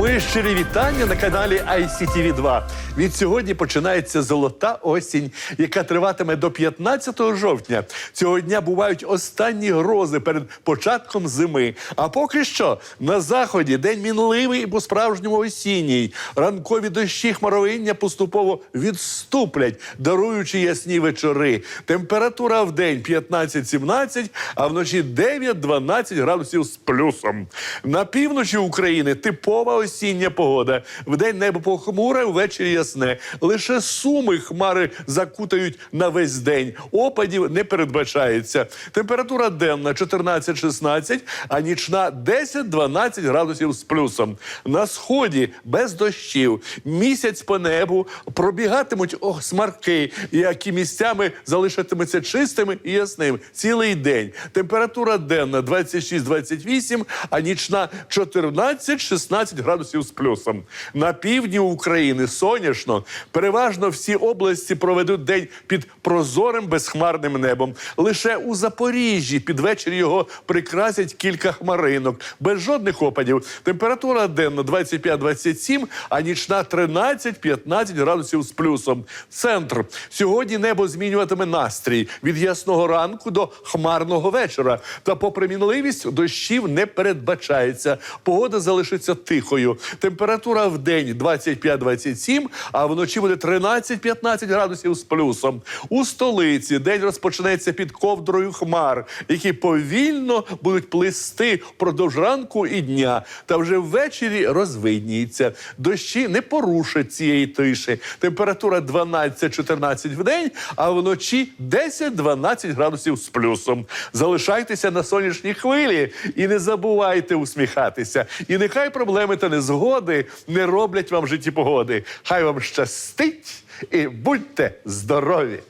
Мої щирі вітання на каналі ICTV 2 Від сьогодні починається золота осінь, яка триватиме до 15 жовтня. Цього дня бувають останні грози перед початком зими. А поки що на заході день мінливий і по-справжньому осінній. Ранкові дощі хмаровиння поступово відступлять, даруючи ясні вечори. Температура в день 15-17, а вночі 9-12 градусів з плюсом. На півночі України типова осіння погода. Вдень небо похмуре, ввечері ясне. Лише суми хмари закутають на весь день. Опадів не передбачається. Температура денна 14-16, а нічна 10-12 градусів з плюсом. На сході без дощів. Місяць по небу пробігатимуть ох, смарки, які місцями залишатимуться чистими і ясними цілий день. Температура денна 26-28, а нічна 14-16 градусів з плюсом. На півдні України сонячно. Переважно всі області проведуть день під прозорим безхмарним небом. Лише у Запоріжжі під вечір його прикрасять кілька хмаринок, без жодних опадів. Температура денна 25-27, а нічна 13-15 градусів з плюсом. Центр сьогодні небо змінюватиме настрій від ясного ранку до хмарного вечора. Та, попри мінливість, дощів не передбачається. Погода залишиться тихою. Температура в день 25-27, а вночі буде 13-15 градусів з плюсом. У столиці день розпочнеться під ковдрою хмар, які повільно будуть плисти впродовж ранку і дня. Та вже ввечері розвидніється. Дощі не порушать цієї тиші. Температура 12-14 в день, а вночі 10-12 градусів з плюсом. Залишайтеся на сонячній хвилі і не забувайте усміхатися. І нехай проблеми та незгоди не роблять вам житті погоди. Хай вам щастить і будьте здорові!